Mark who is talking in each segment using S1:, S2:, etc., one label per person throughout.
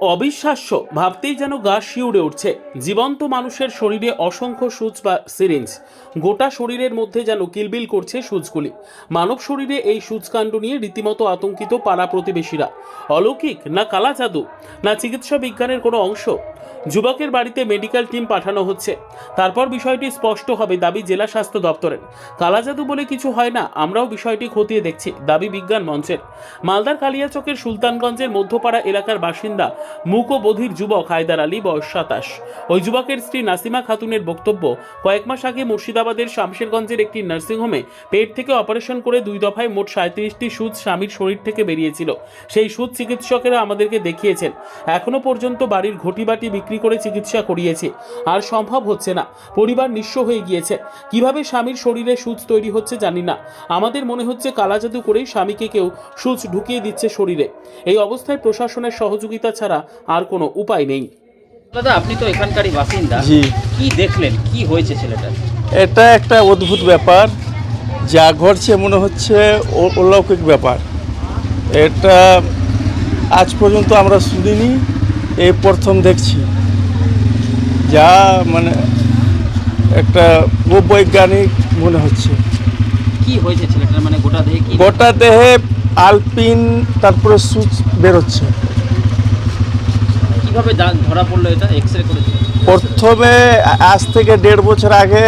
S1: অবিশ্বাস্য ভাবতেই যেন গা শিউড়ে উঠছে। জীবন্ত মানুষের শরীরে অসংখ্য সুচ বা সিরিঞ্জ। গোটা শরীরের মধ্যে যেন কিলবিল করছে সুচগুলি। মানব শরীরে এই সুচকাণ্ড নিয়ে রীতিমতো আতঙ্কিত পাড়া প্রতিবেশীরা। অলৌকিক না কালা জাদু? না চিকিৎসা বিজ্ঞানের কোনো অংশ? যুবকের বাড়িতে মেডিকেল টিম পাঠানো হচ্ছে। তারপর বিষয়টি স্পষ্ট হবে দাবি জেলা স্বাস্থ্য দপ্তরের। কালাজাদু বলে কিছু হয় না, আমরাও বিষয়টি খতিয়ে দেখছি, দাবি বিজ্ঞান মঞ্চের। মালদার কালিয়াচকের সুলতানগঞ্জের মধ্যপাড়া এলাকার বাসিন্দা মুক ও বধির যুবক হায়দার আলী, বয়স সাতাশ। ওই যুবকের স্ত্রী নাসিমা খাতুনের বক্তব্য কয়েক মাস আগে মুর্শিদাবাদের শামশেরগঞ্জের একটি নার্সিংহোমে পেট থেকে অপারেশন করে দুই দফায় মোট সাঁত্রিশটি সুদ স্বামীর শরীর থেকে বেরিয়েছিল। সেই সুদ চিকিৎসকেরা আমাদেরকে দেখিয়েছেন। এখনও পর্যন্ত বাড়ির ঘটিবাটি বিক্রি করে চিকিৎসা করিয়েছি। আর সম্ভব হচ্ছে না। পরিবার নিঃস্ব হয়ে গিয়েছে। কীভাবে স্বামীর শরীরে সুচ তৈরি হচ্ছে জানি না। আমাদের মনে হচ্ছে কালাজাদু করেই স্বামীকে কেউ সুচ ঢুকিয়ে দিচ্ছে শরীরে। এই অবস্থায় প্রশাসনের সহযোগিতা ছাড়া আর কোনো উপায় নেই।
S2: দাদা আপনি তো এখানকারই বাসিন্দা।
S3: জি।
S2: কি দেখলেন? কি হয়েছে ছেলেটার?
S3: এটা একটা অদ্ভুত ব্যাপার। যা ঘটছে মনে হচ্ছে অলৌকিক ব্যাপার। এটা আজ পর্যন্ত আমরা শুনিনি। এই প্রথম দেখছি। যা মানে একটা বৈজ্ঞানিক মনে হচ্ছে।
S2: কি হয়েছে ছেলেটার? মানে গোটা দেহে কি
S3: গোটা দেহে আলপিন তারপরে সুচ বেরোচ্ছে।
S2: কীভাবে ধরা পড়ল এটা? এক্স রে করেছিল
S3: প্রথমে আজ থেকে দেড় বছর আগে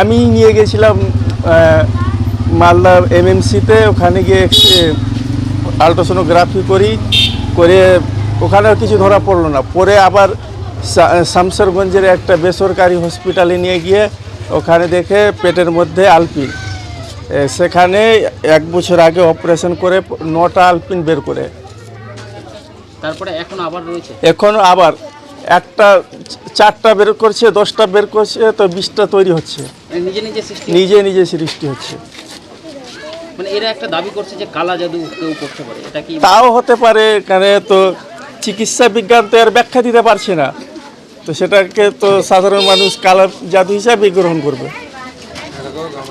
S3: আমি নিয়ে গেছিলাম মালদা এমএমসিতে ওখানে গিয়ে আলট্রাসোনোগ্রাফি করি। করে ওখানে আর কিছু ধরা পড়ল না। পরে আবার শামসেরগঞ্জের একটা বেসরকারি হসপিটালে নিয়ে গিয়ে ওখানে দেখে পেটের মধ্যে আলপিন। সেখানে এক বছর আগে অপারেশন করে নটা আলপিন বের করে।
S2: তারপরে এখন আবার রয়েছে?
S3: এখন আবার একটা চারটা বের করছে দশটা বের করছে তো বিশটা তৈরি হচ্ছে।
S2: মানে নিজে নিজে সৃষ্টি
S3: নিজে নিজে সৃষ্টি হচ্ছে।
S2: মানে এরা একটা দাবি করছে যে কালা জাদু কেউ করতে পারে এটা কি
S3: তাও হতে পারে কারণ তো চিকিৎসা বিজ্ঞান তো এর ব্যাখ্যা দিতে পারছে না। তো সেটাকে তো সাধারণ মানুষ কালা জাদু হিসাবে গ্রহণ করবে।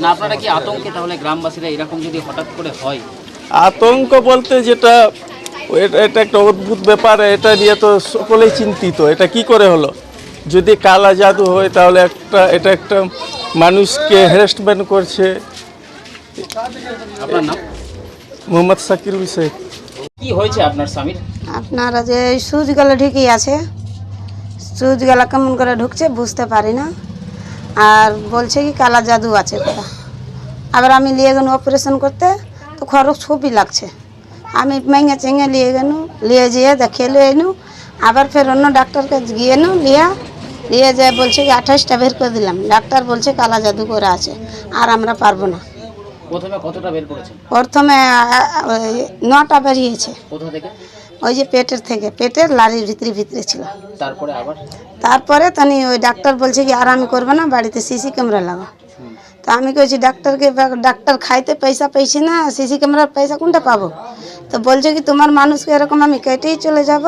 S2: না আপনারা কি আতঙ্কে তাহলে গ্রামবাসীরা এরকম যদি হঠাৎ করে হয়?
S3: আতঙ্ক বলতে যেটা এটা একটা অদ্ভুত ব্যাপার এটা নিয়ে তো সকলেই চিন্তিত। এটা কি করে হলো? যদি কালা জাদু হয় তাহলে একটা এটা একটা মানুষকে হ্যারাসমেন্ট করছে।
S2: আপনার নাম?
S3: মোহাম্মদ সাকিরুল শেখ
S2: কি হয়েছে আপনার স্বামীর?
S4: আপনারা যে এই সুচগুলো ঠিকই আছে সুচগুলো কেমন করে ঢুকছে বুঝতে পারি না। আর বলছে কি কালা জাদু আছে করা আবার আমি নিয়ে গেল অপারেশন করতে তো খরচ খুবই লাগছে। আমি মেঙে চেঙে নিয়ে গেল নিয়ে যেয়ে লিয়ে এনু আবার ফের অন্য ডাক্তারকে গিয়ে নু লিয়া নিয়ে যায় বলছে কি আঠাশটা বের করে দিলাম। ডাক্তার বলছে কালা জাদু করে আছে আর আমরা পারব না।
S2: প্রথমে কতটা বের করেছেন?
S4: প্রথমে নটা বেরিয়েছে।
S2: কোথা থেকে?
S4: ওই যে পেটের থেকে পেটের লারির ভিতরে ভিতরে ছিল।
S2: তারপরে আবার?
S4: তারপরে তনি ওই ডাক্তার বলছে কি আর আমি করব না বাড়িতে সিসি ক্যামেরা লাগা। তো আমি কইছি ডাক্তারকে ডাক্তার খাইতে পয়সা পেয়েছি না সিসি ক্যামেরার পয়সা কোনটা পাবো? তো বলছে কি তোমার মানুষকে এরকম আমি কেটেই চলে যাব?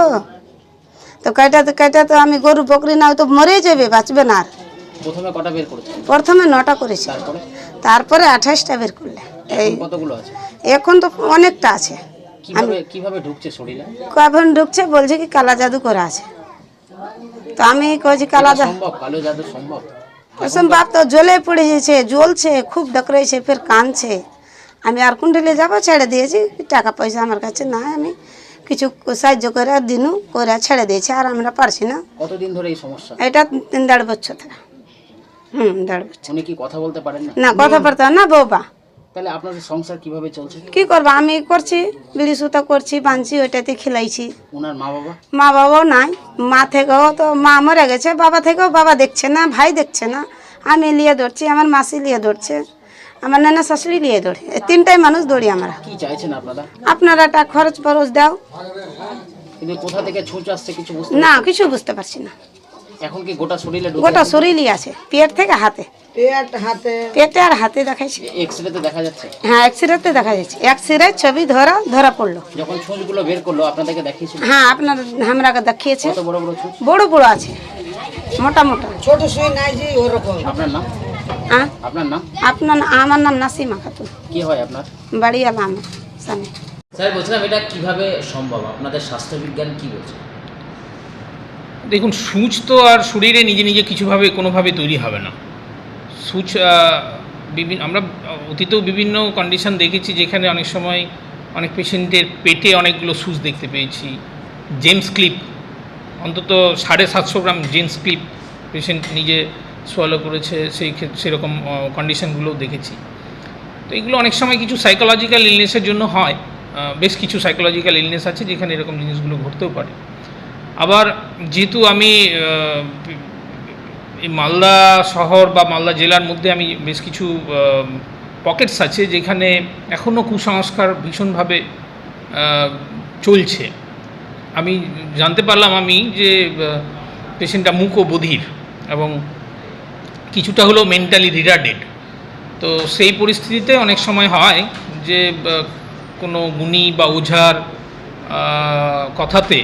S4: তো কেটাতে কেটাতে আমি গরু বকরি না তো মরেই যাবে বাঁচবে না আর।
S2: প্রথমে কটা বের করেছেন
S4: প্রথমে নটা করেছি।
S2: তারপরে?
S4: তারপরে আঠাশটা বের করলে। এই
S2: কতগুলো আছে?
S4: এখন তো অনেকটা আছে।
S2: কীভাবে কীভাবে ঢুকছে শরীরে?
S4: কখন ঢুকছে বলছে কি কালা জাদু করা আছে। তো আমি কইছি কালা জাদু
S2: সম্ভব? কালো জাদু সম্ভব?
S4: অসম্ভব তো জ্বলে পড়ে গেছে জ্বলছে খুব ডকরেছে ফের কানছে আমি আর কুণ্ডলে যাব ছেড়ে দিয়েছি টাকা পয়সা আমার কাছে নাই আমি কিছু সাহায্য করে দিনু করে ছেড়ে দিয়েছি আর আমরা পারছি না।
S2: কতদিন ধরে এই সমস্যা?
S4: এটা তিন দেড় বছর থেকে হুম দেড় বছর।
S2: উনি কি কথা বলতে পারেন না?
S4: না কথা বলতে না বৌবা
S2: তাহলে আপনাদের সংসার কীভাবে চলছে?
S4: কি করব? আমি করছি বিড়ি সুতা করছি বাঁধছি ওইটাতে খেলাইছি।
S2: ওনার মা বাবা?
S4: মা বাবাও নাই মা থেকেও তো মা মরে গেছে বাবা থেকেও বাবা দেখছে না ভাই দেখছে না। আমি লিয়ে দৌড়ছি আমার মাসি লিয়ে দৌড়ছে আমার নানা শাশুড়ি লিয়ে দৌড়ে তিনটাই মানুষ দৌড়ি আমরা।
S2: কি চাইছেন আপনারা?
S4: আপনারা একটা খরচ ফরচ দাও।
S2: কিন্তু কোথা থেকে ছুঁচ আসছে কিছু বুঝতে
S4: না কিছু বুঝতে পারছি না।
S2: এখন কি গোটা শরীরে
S4: গোটা শরীরই আছে পেট থেকে হাতে। পেটে আর হাতে দেখাইছে।
S2: এক্স রেতে দেখা যাচ্ছে?
S4: হ্যাঁ এক্সরেতে দেখা যাচ্ছে। এক্সরে ছবি ধরা ধরা পড়ল।
S2: যখন ছুঁচগুলো বের করল আপনাদেরকে দেখিয়েছিল?
S4: হ্যাঁ আপনার আমরাকে দেখিয়েছে।
S2: কত বড় বড় ছুঁচ
S4: বড় বড় আছে। মোটা মোটা।
S2: আপনার নাম?
S4: হ্যাঁ?
S2: আপনার নাম?
S4: আপনার আমার নাম নাসিমা খাতুন।
S2: কি হয় আপনার?
S4: বাড়ি আলাম স্বামী।
S2: স্যার বলছিলাম এটা কীভাবে সম্ভব? আপনাদের স্বাস্থ্যবিজ্ঞান কি বলছে?
S5: দেখুন, সূচ তো আর শরীরে নিজে নিজে কিছুভাবে, কোনোভাবে তৈরি হবে না। সূচ বিভিন্ন আমরা অতীতেও বিভিন্ন কন্ডিশন দেখেছি যেখানে অনেক সময় অনেক পেশেন্টের পেটে অনেকগুলো সূচ দেখতে পেয়েছি। জেমস ক্লিপ অন্তত সাড়ে সাতশো গ্রাম জেমস ক্লিপ পেশেন্ট নিজে সোয়ালো করেছে, সেই ক্ষেত্রে সেরকম কন্ডিশনগুলোও দেখেছি। তো এগুলো অনেক সময় কিছু সাইকোলজিক্যাল ইলনেসের জন্য হয়। বেশ কিছু সাইকোলজিক্যাল ইলনেস আছে যেখানে এরকম জিনিসগুলো ঘটতেও পারে। আবার যেহেতু আমি মালদা শহর বা মালদা জেলার মধ্যে আমি বেশ কিছু পকেটস আছে যেখানে এখনও কুসংস্কার ভীষণভাবে চলছে। আমি জানতে পারলাম আমি যে পেশেন্টটা মুখ ও বধির এবং কিছুটা হলেও মেন্টালি রিটার্ডেড তো সেই পরিস্থিতিতে অনেক সময় হয় যে কোনো গুণী বা ওঝার কথাতে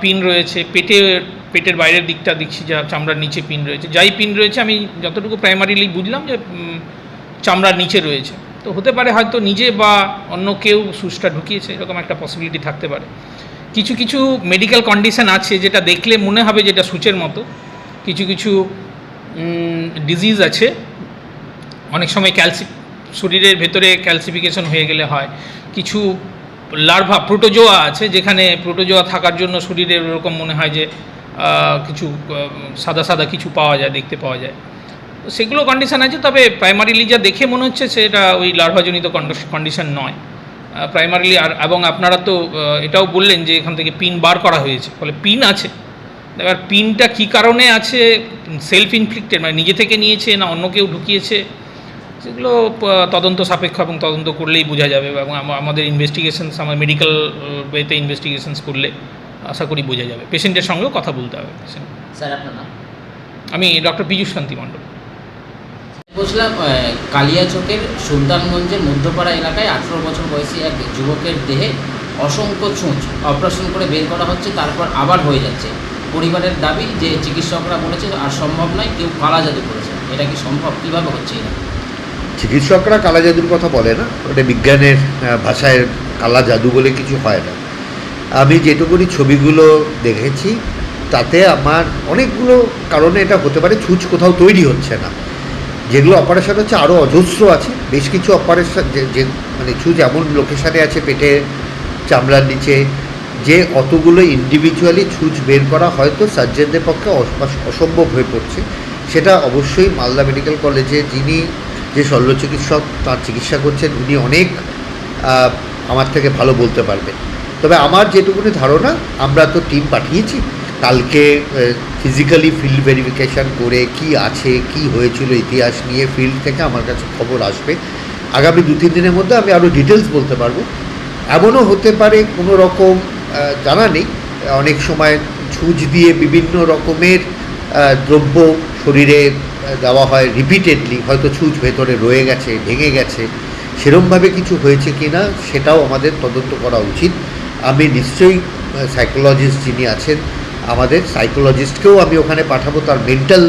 S5: পিন রয়েছে, পেটে, পেটের বাইরের দিকটা দেখছি, যা চামড়ার নিচে পিন রয়েছে। যাই পিন রয়েছে, আমি যতটুকু প্রাইমারিলি বুঝলাম যে চামড়ার নিচে রয়েছে। তো হতে পারে হয়তো নিজে বা অন্য কেউ সুচটা ঢুকিয়েছে, এরকম একটা পসিবিলিটি থাকতে পারে। কিছু কিছু মেডিকেল কন্ডিশন আছে যেটা দেখলে মনে হবে যেটা সুচের মতো। কিছু কিছু ডিজিজ আছে। অনেক সময় ক্যালসি শরীরের ভেতরে ক্যালসিফিকেশন হয়ে গেলে হয়। কিছু লার্ভা প্রোটোজোয়া আছে, যেখানে প্রোটোজোয়া থাকার জন্য শরীরের ওরকম মনে হয় যে কিছু সাদা সাদা কিছু পাওয়া যায়, দেখতে পাওয়া যায়। সেগুলো কন্ডিশান আছে, তবে প্রাইমারিলি যা দেখে মনে হচ্ছে সেটা ওই লার্ভাজনিত কন্ডিশন নয়। প্রাইমারিলি আর, এবং আপনারা তো এটাও বললেন যে এখান থেকে পিন বার করা হয়েছে, ফলে পিন আছে। এবার পিনটা কী কারণে আছে? সেলফ ইনফ্লিক্টেড মানে নিজে থেকে নিয়েছে না অন্য কেউ ঢুকিয়েছে? সেগুলো তদন্ত সাপেক্ষ এবং তদন্ত করলেই বোঝা যাবে এবং আমাদের ইনভেস্টিগেশনস আমার মেডিকেল ওয়েতে ইনভেস্টিগেশনস করলে আশা করি বোঝা যাবে। পেশেন্টের সঙ্গেও কথা বলতে হবে। patient।
S2: স্যার আপনার নাম?
S5: আমি ডক্টর পীযূষ শান্তি মণ্ডল।
S2: বলছিলাম কালিয়াচকের সুলতানগঞ্জের মধ্যপাড়া এলাকায় আঠেরো বছর বয়সী এক যুবকের দেহে অসংখ্য ছুঁচ অপারেশন করে বের করা হচ্ছে তারপর আবার হয়ে যাচ্ছে। পরিবারের দাবি যে চিকিৎসকরা বলেছে আর সম্ভব নয় কেউ কালা জাদু করেছে। এটা কি সম্ভব? কীভাবে হচ্ছে এটা?
S6: চিকিৎসকরা কালা জাদুর কথা বলে না, ওটা বিজ্ঞানের ভাষায় কালা জাদু বলে কিছু হয় না। আমি যেটুকুনি ছবিগুলো দেখেছি, তাতে আমার অনেকগুলো কারণে এটা হতে পারে ছুঁচ কোথাও তৈরি হচ্ছে না। যেগুলো অপারেশন হচ্ছে আরও অজস্র আছে, বেশ কিছু অপারেশন যে মানে ছুঁচ এমন লোকেশানে আছে, পেটে, চামড়ার নিচে, যে অতগুলো ইন্ডিভিজুয়ালি ছুঁচ বের করা হয়তো সার্জনদের পক্ষে অসম্ভব হয়ে পড়ছে। সেটা অবশ্যই মালদা মেডিকেল কলেজে যিনি যে শল্য চিকিৎসক তার চিকিৎসা করছেন, উনি অনেক আমার থেকে ভালো বলতে পারবেন। তবে আমার যেটুকুনি ধারণা, আমরা তো টিম পাঠিয়েছি। কালকে ফিজিক্যালি ফিল্ড ভেরিফিকেশান করে কি আছে, কি হয়েছিল ইতিহাস নিয়ে ফিল্ড থেকে আমার কাছে খবর আসবে। আগামী দু তিন দিনের মধ্যে আমি আরও ডিটেলস বলতে পারব। এমনও হতে পারে কোনো রকম জানা নেই। অনেক সময় ছুঁচ দিয়ে বিভিন্ন রকমের দ্রব্য শরীরে দেওয়া হয় রিপিটেডলি হয়তো ছুঁচ ভেতরে রয়ে গেছে, ভেঙে গেছে। সেরমভাবে কিছু হয়েছে কি না, সেটাও আমাদের তদন্ত করা উচিত। আমি নিশ্চয়ই সাইকোলজিস্ট যিনি আছেন, আমাদের সাইকোলজিস্টকেও আমি ওখানে পাঠাবো, তার মেন্টাল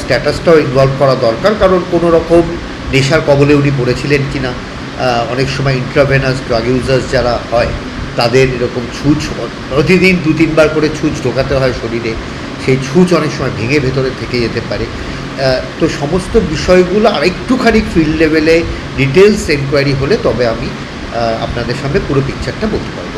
S6: স্ট্যাটাসটাও ইনভলভ করা দরকার, কারণ কোনো রকম নেশার কবলে উনি পড়েছিলেন কি না। অনেক সময় ইন্ট্রাভেনাস ড্রাগ ইউজার্স যারা হয়, তাদের এরকম ছুঁচ, প্রতিদিন দু তিনবার করে ছুঁচ ঢোকাতে হয় শরীরে। সেই ছুঁচ অনেক সময় ভেঙে ভেতরে থেকে যেতে পারে। তো সমস্ত বিষয়গুলো আরেকটুখানি ফিল্ড লেভেলে ডিটেলস এনকোয়ারি হলে তবে আমি আপনাদের সামনে পুরো পিকচারটা বলতে পারব।